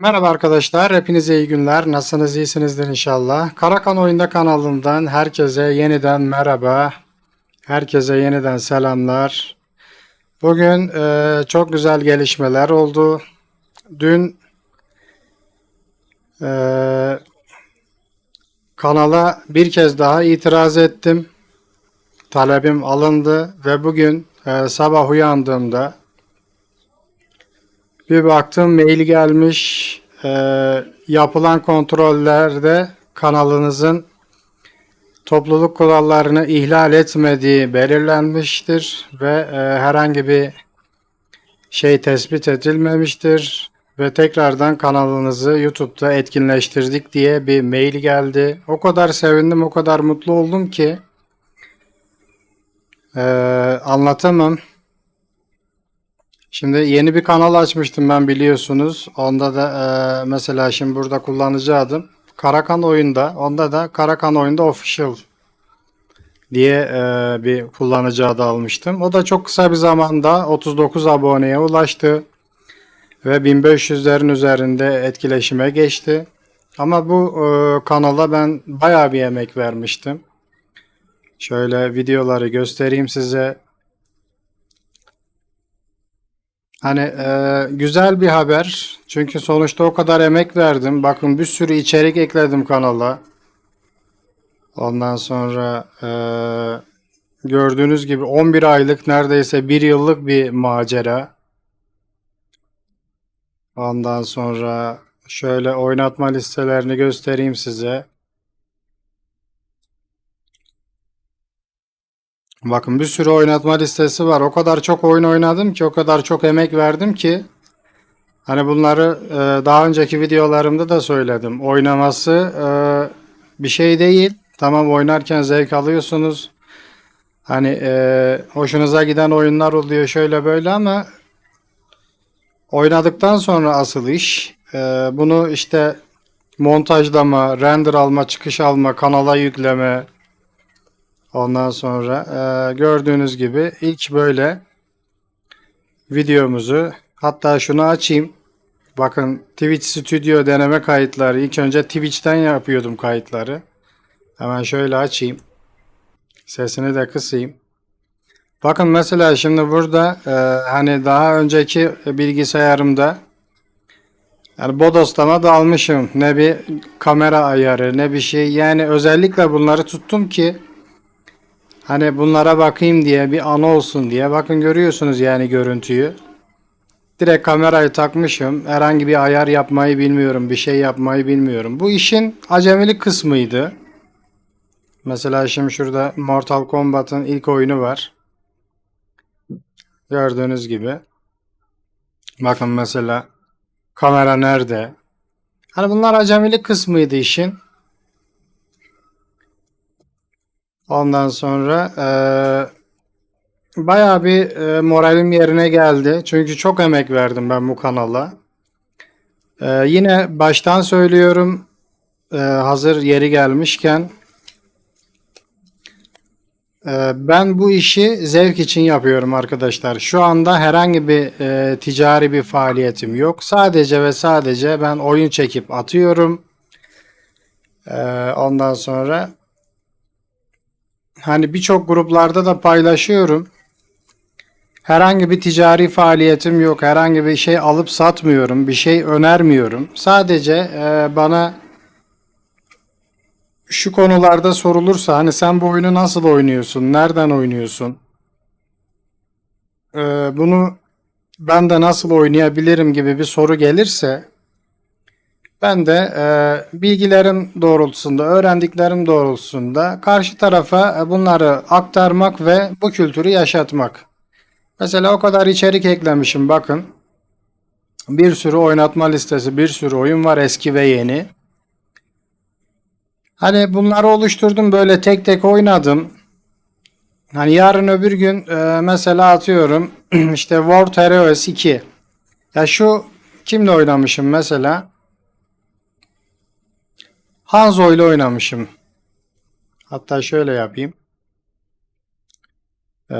Merhaba arkadaşlar, hepinize iyi günler. Nasılsınız, iyisinizdir inşallah. Karakan Oyunda kanalından herkese yeniden merhaba. Herkese yeniden selamlar. Bugün e, çok güzel gelişmeler oldu. Dün e, kanala bir kez daha itiraz ettim. Talebim alındı ve bugün e, sabah uyandığımda bir baktım mail gelmiş. Ee, yapılan kontrollerde kanalınızın topluluk kurallarını ihlal etmediği belirlenmiştir ve e, herhangi bir şey tespit edilmemiştir ve tekrardan kanalınızı YouTube'da etkinleştirdik diye bir mail geldi. O kadar sevindim, o kadar mutlu oldum ki e, anlatamam. Şimdi yeni bir kanal açmıştım ben biliyorsunuz. Onda da e, mesela şimdi burada kullanıcı adım Karakan Oyunda. Onda da Karakan Oyunda Official diye e, bir kullanıcı adı almıştım. O da çok kısa bir zamanda 39 aboneye ulaştı ve 1500'lerin üzerinde etkileşime geçti. Ama bu e, kanala ben bayağı bir emek vermiştim. Şöyle videoları göstereyim size. Hani e, güzel bir haber. Çünkü sonuçta o kadar emek verdim. Bakın bir sürü içerik ekledim kanala. Ondan sonra e, gördüğünüz gibi 11 aylık neredeyse bir yıllık bir macera. Ondan sonra şöyle oynatma listelerini göstereyim size. Bakın bir sürü oynatma listesi var. O kadar çok oyun oynadım ki, o kadar çok emek verdim ki. Hani bunları e, daha önceki videolarımda da söyledim. Oynaması e, bir şey değil. Tamam oynarken zevk alıyorsunuz. Hani e, hoşunuza giden oyunlar oluyor şöyle böyle ama oynadıktan sonra asıl iş e, bunu işte montajlama, render alma, çıkış alma, kanala yükleme, Ondan sonra e, gördüğünüz gibi ilk böyle videomuzu hatta şunu açayım. Bakın Twitch Studio deneme kayıtları. İlk önce Twitch'ten yapıyordum kayıtları. Hemen şöyle açayım. Sesini de kısayım. Bakın mesela şimdi burada e, hani daha önceki bilgisayarımda yani bodoslama dalmışım. Ne bir kamera ayarı ne bir şey. Yani özellikle bunları tuttum ki Hani bunlara bakayım diye bir anı olsun diye. Bakın görüyorsunuz yani görüntüyü. Direkt kamerayı takmışım. Herhangi bir ayar yapmayı bilmiyorum. Bir şey yapmayı bilmiyorum. Bu işin acemilik kısmıydı. Mesela şimdi şurada Mortal Kombat'ın ilk oyunu var. Gördüğünüz gibi. Bakın mesela kamera nerede? Hani bunlar acemilik kısmıydı işin. Ondan sonra eee bayağı bir eee, moralim yerine geldi. Çünkü çok emek verdim ben bu kanala. Eee, yine baştan söylüyorum eee, hazır yeri gelmişken eee, ben bu işi zevk için yapıyorum arkadaşlar. Şu anda herhangi bir eee, ticari bir faaliyetim yok. Sadece ve sadece ben oyun çekip atıyorum. Eee, ondan sonra Hani birçok gruplarda da paylaşıyorum. Herhangi bir ticari faaliyetim yok. Herhangi bir şey alıp satmıyorum. Bir şey önermiyorum. Sadece e, bana şu konularda sorulursa hani sen bu oyunu nasıl oynuyorsun? Nereden oynuyorsun? E, bunu ben de nasıl oynayabilirim gibi bir soru gelirse ben de e, bilgilerim doğrultusunda, öğrendiklerim doğrultusunda karşı tarafa e, bunları aktarmak ve bu kültürü yaşatmak. Mesela o kadar içerik eklemişim bakın. Bir sürü oynatma listesi, bir sürü oyun var eski ve yeni. Hani bunları oluşturdum böyle tek tek oynadım. Hani yarın öbür gün e, mesela atıyorum işte World Heroes 2. Ya şu kimle oynamışım mesela? Hanzo ile oynamışım. Hatta şöyle yapayım. Ee,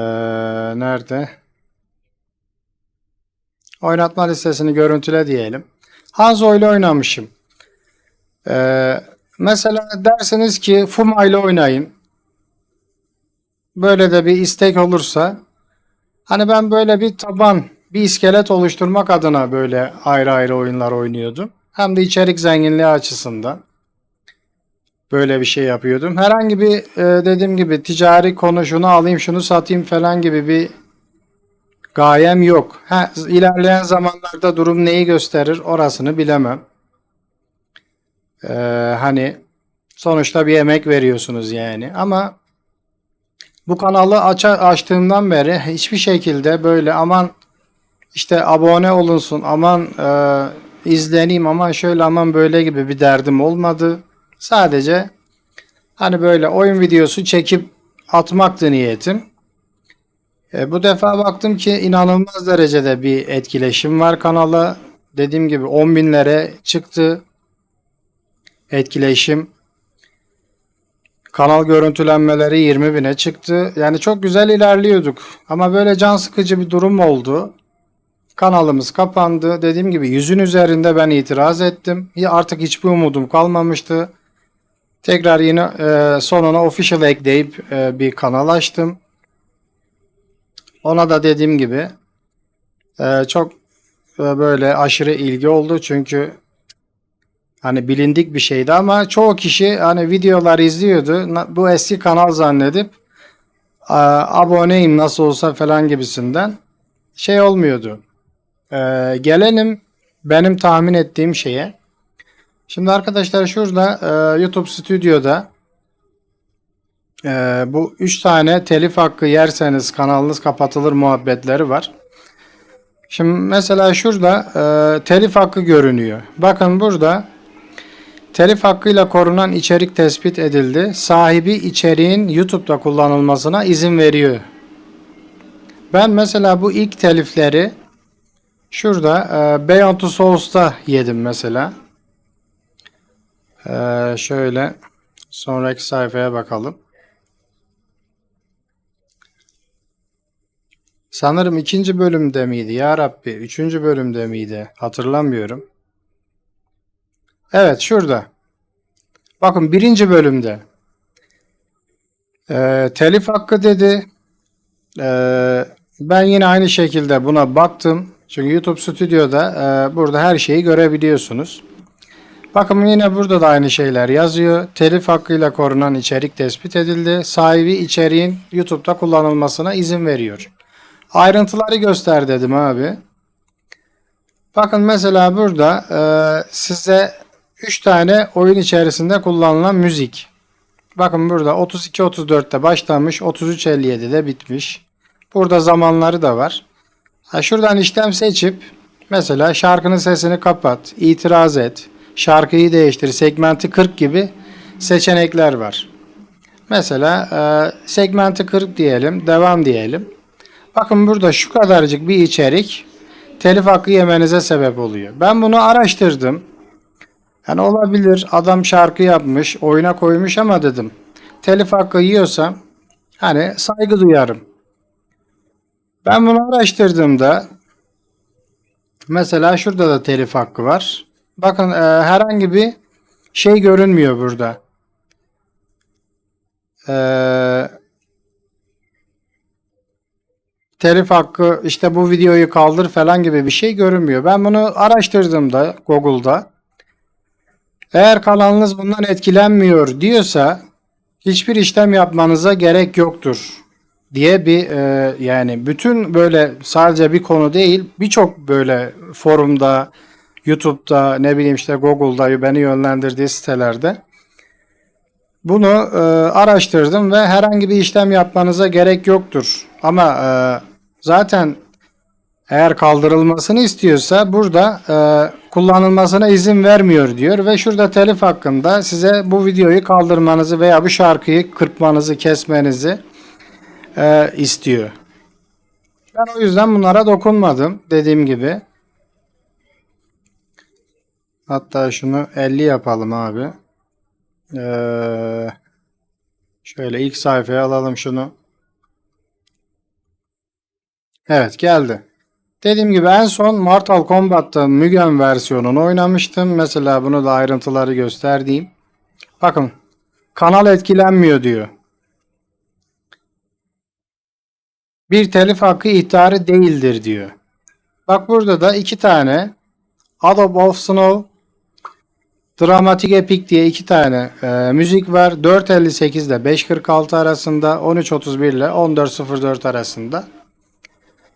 nerede? Oynatma listesini görüntüle diyelim. Hanzo ile oynamışım. Ee, mesela dersiniz ki Fuma ile oynayın. Böyle de bir istek olursa hani ben böyle bir taban, bir iskelet oluşturmak adına böyle ayrı ayrı oyunlar oynuyordum. Hem de içerik zenginliği açısından böyle bir şey yapıyordum. Herhangi bir e, dediğim gibi ticari konu şunu alayım şunu satayım falan gibi bir gayem yok. Ha, ilerleyen zamanlarda durum neyi gösterir orasını bilemem. Ee, hani sonuçta bir emek veriyorsunuz yani ama bu kanalı aça, açtığımdan beri hiçbir şekilde böyle aman işte abone olunsun aman e, izleneyim aman şöyle aman böyle gibi bir derdim olmadı. Sadece hani böyle oyun videosu çekip atmaktı niyetim. E, bu defa baktım ki inanılmaz derecede bir etkileşim var kanala. Dediğim gibi 10 binlere çıktı etkileşim. Kanal görüntülenmeleri 20 bine çıktı. Yani çok güzel ilerliyorduk. Ama böyle can sıkıcı bir durum oldu. Kanalımız kapandı. Dediğim gibi yüzün üzerinde ben itiraz ettim. Artık hiçbir umudum kalmamıştı. Tekrar yine e, sonuna official ekleyip e, bir kanal açtım. Ona da dediğim gibi e, çok e, böyle aşırı ilgi oldu. Çünkü hani bilindik bir şeydi ama çoğu kişi hani videolar izliyordu. Bu eski kanal zannedip a, aboneyim nasıl olsa falan gibisinden şey olmuyordu. E, gelelim benim tahmin ettiğim şeye. Şimdi arkadaşlar şurada e, YouTube Stüdyo'da e, bu 3 tane telif hakkı yerseniz kanalınız kapatılır muhabbetleri var. Şimdi mesela şurada e, telif hakkı görünüyor. Bakın burada telif hakkıyla korunan içerik tespit edildi. Sahibi içeriğin YouTube'da kullanılmasına izin veriyor. Ben mesela bu ilk telifleri şurada e, Beyond Two Souls'ta yedim mesela. Ee, şöyle sonraki sayfaya bakalım. Sanırım ikinci bölümde miydi ya Rabbi? Üçüncü bölümde miydi? Hatırlamıyorum. Evet şurada. Bakın birinci bölümde. Ee, telif hakkı dedi. Ee, ben yine aynı şekilde buna baktım. Çünkü YouTube Stüdyo'da e, burada her şeyi görebiliyorsunuz. Bakın yine burada da aynı şeyler yazıyor. Telif hakkıyla korunan içerik tespit edildi. Sahibi içeriğin YouTube'da kullanılmasına izin veriyor. Ayrıntıları göster dedim abi. Bakın mesela burada e, size 3 tane oyun içerisinde kullanılan müzik. Bakın burada 32-34'te başlamış, 33-57'de bitmiş. Burada zamanları da var. Ha, şuradan işlem seçip mesela şarkının sesini kapat, itiraz et, şarkıyı değiştir, segmenti 40 gibi seçenekler var. Mesela e, segmenti 40 diyelim, devam diyelim. Bakın burada şu kadarcık bir içerik telif hakkı yemenize sebep oluyor. Ben bunu araştırdım. Yani olabilir adam şarkı yapmış, oyuna koymuş ama dedim. Telif hakkı yiyorsam hani saygı duyarım. Ben bunu araştırdığımda mesela şurada da telif hakkı var. Bakın e, herhangi bir şey görünmüyor burada. Eee telif hakkı işte bu videoyu kaldır falan gibi bir şey görünmüyor. Ben bunu araştırdığımda Google'da eğer kanalınız bundan etkilenmiyor diyorsa hiçbir işlem yapmanıza gerek yoktur diye bir e, yani bütün böyle sadece bir konu değil birçok böyle forumda YouTube'da ne bileyim işte Google'da beni yönlendirdiği sitelerde bunu e, araştırdım ve herhangi bir işlem yapmanıza gerek yoktur. Ama e, zaten eğer kaldırılmasını istiyorsa burada e, kullanılmasına izin vermiyor diyor ve şurada telif hakkında size bu videoyu kaldırmanızı veya bu şarkıyı kırpmanızı, kesmenizi e, istiyor. Ben o yüzden bunlara dokunmadım dediğim gibi. Hatta şunu 50 yapalım abi. Ee, şöyle ilk sayfaya alalım şunu. Evet geldi. Dediğim gibi en son Mortal Kombat'ta Mugen versiyonunu oynamıştım. Mesela bunu da ayrıntıları gösterdiğim. Bakın kanal etkilenmiyor diyor. Bir telif hakkı ihtarı değildir diyor. Bak burada da iki tane Adobe of Snow Dramatic Epic diye iki tane e, müzik var. 4.58 ile 5.46 arasında, 13.31 ile 14.04 arasında.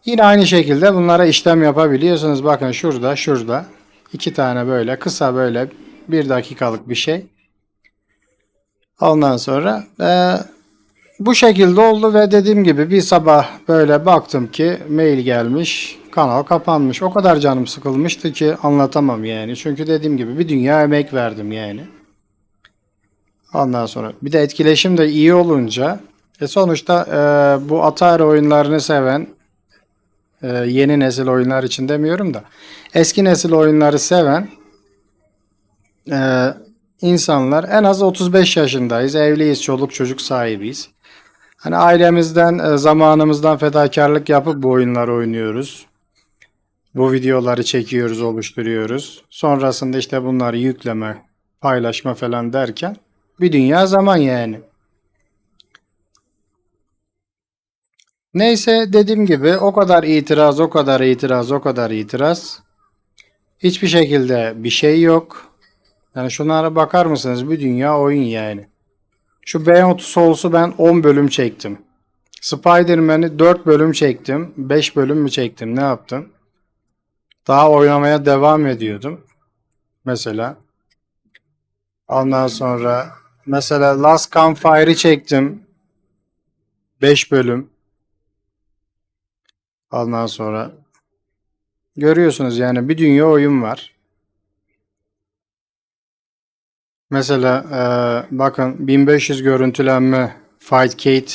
Yine aynı şekilde bunlara işlem yapabiliyorsunuz. Bakın şurada, şurada. iki tane böyle kısa böyle bir dakikalık bir şey. Ondan sonra e, bu şekilde oldu ve dediğim gibi bir sabah böyle baktım ki mail gelmiş, kanal kapanmış. O kadar canım sıkılmıştı ki anlatamam yani. Çünkü dediğim gibi bir dünya emek verdim yani. Ondan sonra bir de etkileşim de iyi olunca e sonuçta e, bu Atari oyunlarını seven e, yeni nesil oyunlar için demiyorum da eski nesil oyunları seven e, insanlar en az 35 yaşındayız, evliyiz, çoluk çocuk sahibiyiz. Hani ailemizden, e, zamanımızdan fedakarlık yapıp bu oyunları oynuyoruz. Bu videoları çekiyoruz, oluşturuyoruz. Sonrasında işte bunları yükleme, paylaşma falan derken bir dünya zaman yani. Neyse dediğim gibi o kadar itiraz, o kadar itiraz, o kadar itiraz. Hiçbir şekilde bir şey yok. Yani şunlara bakar mısınız? Bir dünya oyun yani. Şu Beyond Souls'u ben 10 bölüm çektim. Spider-Man'i 4 bölüm çektim. 5 bölüm mü çektim? Ne yaptım? Daha oynamaya devam ediyordum. Mesela. Ondan sonra mesela Last Campfire'ı çektim. 5 bölüm. Ondan sonra görüyorsunuz yani bir dünya oyun var. Mesela e, bakın 1500 görüntülenme Fightcade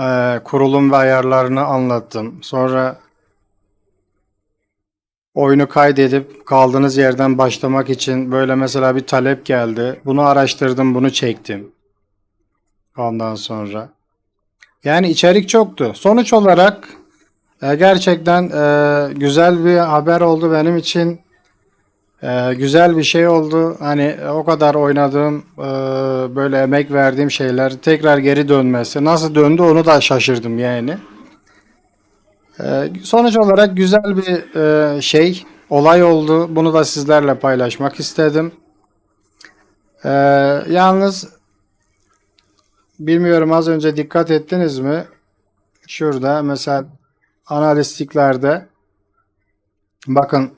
e, kurulum ve ayarlarını anlattım. Sonra oyunu kaydedip kaldığınız yerden başlamak için böyle mesela bir talep geldi. Bunu araştırdım, bunu çektim. Ondan sonra. Yani içerik çoktu. Sonuç olarak e, gerçekten e, güzel bir haber oldu benim için. E, güzel bir şey oldu. Hani o kadar oynadığım, e, böyle emek verdiğim şeyler tekrar geri dönmesi. Nasıl döndü onu da şaşırdım yani. E, sonuç olarak güzel bir e, şey, olay oldu. Bunu da sizlerle paylaşmak istedim. E, yalnız bilmiyorum az önce dikkat ettiniz mi? Şurada mesela analistiklerde bakın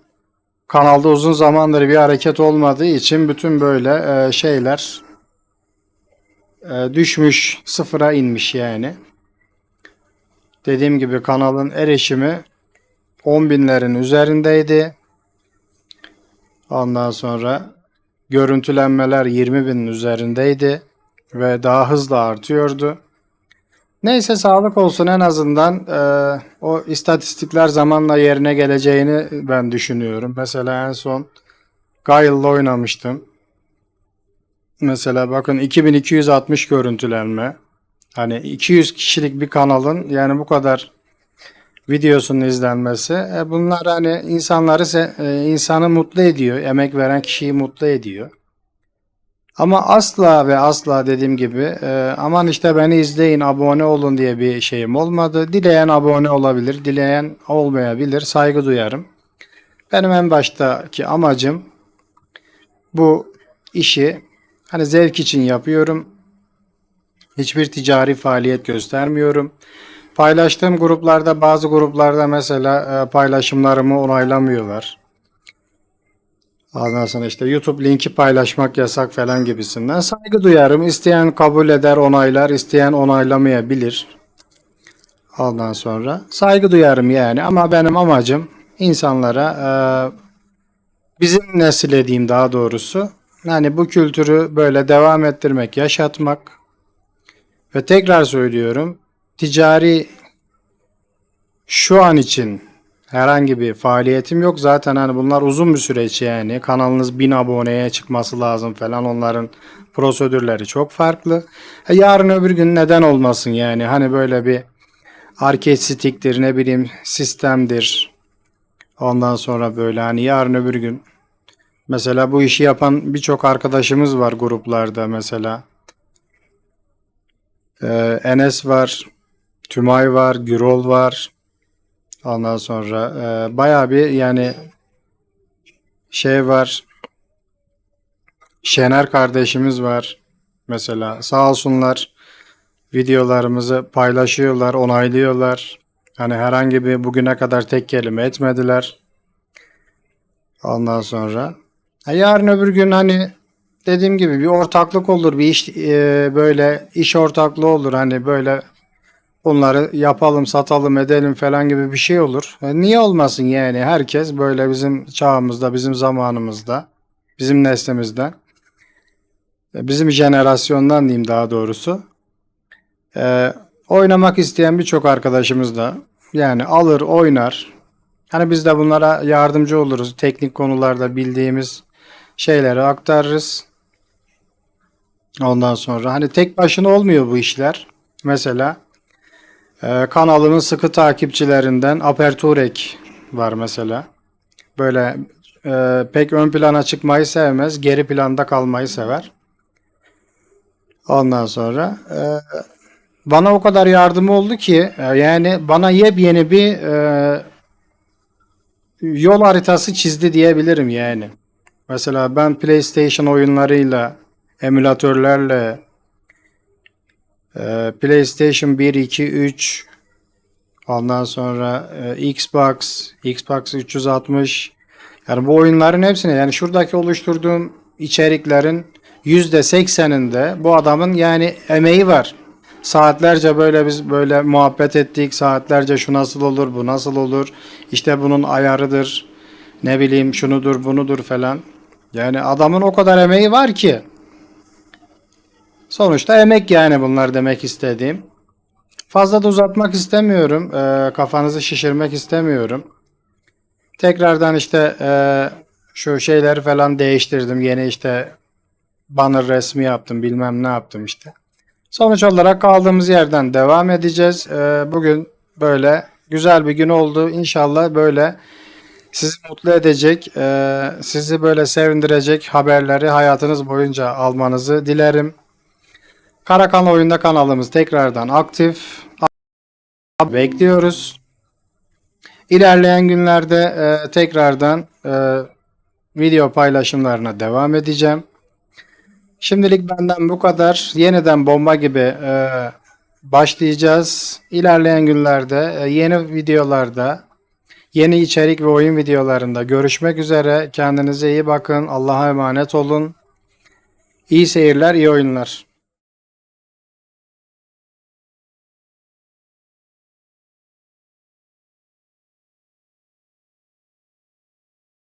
kanalda uzun zamandır bir hareket olmadığı için bütün böyle e, şeyler e, düşmüş sıfıra inmiş yani. Dediğim gibi kanalın erişimi 10 binlerin üzerindeydi. Ondan sonra görüntülenmeler 20 binin üzerindeydi ve daha hızlı artıyordu. Neyse sağlık olsun en azından e, o istatistikler zamanla yerine geleceğini ben düşünüyorum. Mesela en son Guile'la oynamıştım. Mesela bakın 2260 görüntülenme. Hani 200 kişilik bir kanalın yani bu kadar videosunun izlenmesi. E, bunlar hani insanları se- e, insanı mutlu ediyor. Emek veren kişiyi mutlu ediyor. Ama asla ve asla dediğim gibi e, aman işte beni izleyin abone olun diye bir şeyim olmadı. Dileyen abone olabilir, dileyen olmayabilir. Saygı duyarım. Benim en baştaki amacım bu işi hani zevk için yapıyorum. Hiçbir ticari faaliyet göstermiyorum. Paylaştığım gruplarda bazı gruplarda mesela e, paylaşımlarımı onaylamıyorlar. Ondan sonra işte YouTube linki paylaşmak yasak falan gibisinden saygı duyarım. İsteyen kabul eder, onaylar, isteyen onaylamayabilir. Ondan sonra saygı duyarım yani ama benim amacım insanlara e, bizim nesil diyeyim daha doğrusu yani bu kültürü böyle devam ettirmek, yaşatmak ve tekrar söylüyorum ticari şu an için herhangi bir faaliyetim yok. Zaten hani bunlar uzun bir süreç yani. Kanalınız 1000 aboneye çıkması lazım falan. Onların prosedürleri çok farklı. E, yarın öbür gün neden olmasın yani. Hani böyle bir arcade ne bileyim sistemdir. Ondan sonra böyle hani yarın öbür gün mesela bu işi yapan birçok arkadaşımız var gruplarda mesela. Ee, Enes var, Tümay var, Gürol var. Ondan sonra e, bayağı bir yani şey var. Şener kardeşimiz var. Mesela sağ olsunlar videolarımızı paylaşıyorlar, onaylıyorlar. Hani herhangi bir bugüne kadar tek kelime etmediler. Ondan sonra ha, yarın öbür gün hani dediğim gibi bir ortaklık olur, bir iş e, böyle iş ortaklığı olur. Hani böyle bunları yapalım, satalım, edelim falan gibi bir şey olur. E, niye olmasın yani? Herkes böyle bizim çağımızda, bizim zamanımızda, bizim neslimizde, e, bizim jenerasyondan diyeyim daha doğrusu. E, oynamak isteyen birçok arkadaşımız da yani alır, oynar. Hani biz de bunlara yardımcı oluruz. Teknik konularda bildiğimiz şeyleri aktarırız. Ondan sonra hani tek başına olmuyor bu işler. Mesela ee, kanalımın sıkı takipçilerinden Aperturek var mesela. Böyle e, pek ön plana çıkmayı sevmez, geri planda kalmayı sever. Ondan sonra e, bana o kadar yardımı oldu ki e, yani bana yepyeni bir e, yol haritası çizdi diyebilirim yani. Mesela ben PlayStation oyunlarıyla, emülatörlerle, ee, PlayStation 1, 2, 3 ondan sonra e, Xbox, Xbox 360 yani bu oyunların hepsine yani şuradaki oluşturduğum içeriklerin %80'inde bu adamın yani emeği var. Saatlerce böyle biz böyle muhabbet ettik. Saatlerce şu nasıl olur, bu nasıl olur. İşte bunun ayarıdır. Ne bileyim şunudur, bunudur falan. Yani adamın o kadar emeği var ki. Sonuçta emek yani bunlar demek istediğim. Fazla da uzatmak istemiyorum. Ee, kafanızı şişirmek istemiyorum. Tekrardan işte e, şu şeyleri falan değiştirdim. Yeni işte banner resmi yaptım. Bilmem ne yaptım işte. Sonuç olarak kaldığımız yerden devam edeceğiz. Ee, bugün böyle güzel bir gün oldu. İnşallah böyle sizi mutlu edecek, e, sizi böyle sevindirecek haberleri hayatınız boyunca almanızı dilerim. Karakan Oyunda kanalımız tekrardan aktif. Bekliyoruz. İlerleyen günlerde e, tekrardan e, video paylaşımlarına devam edeceğim. Şimdilik benden bu kadar. Yeniden bomba gibi e, başlayacağız. İlerleyen günlerde e, yeni videolarda, yeni içerik ve oyun videolarında görüşmek üzere. Kendinize iyi bakın. Allah'a emanet olun. İyi seyirler, iyi oyunlar.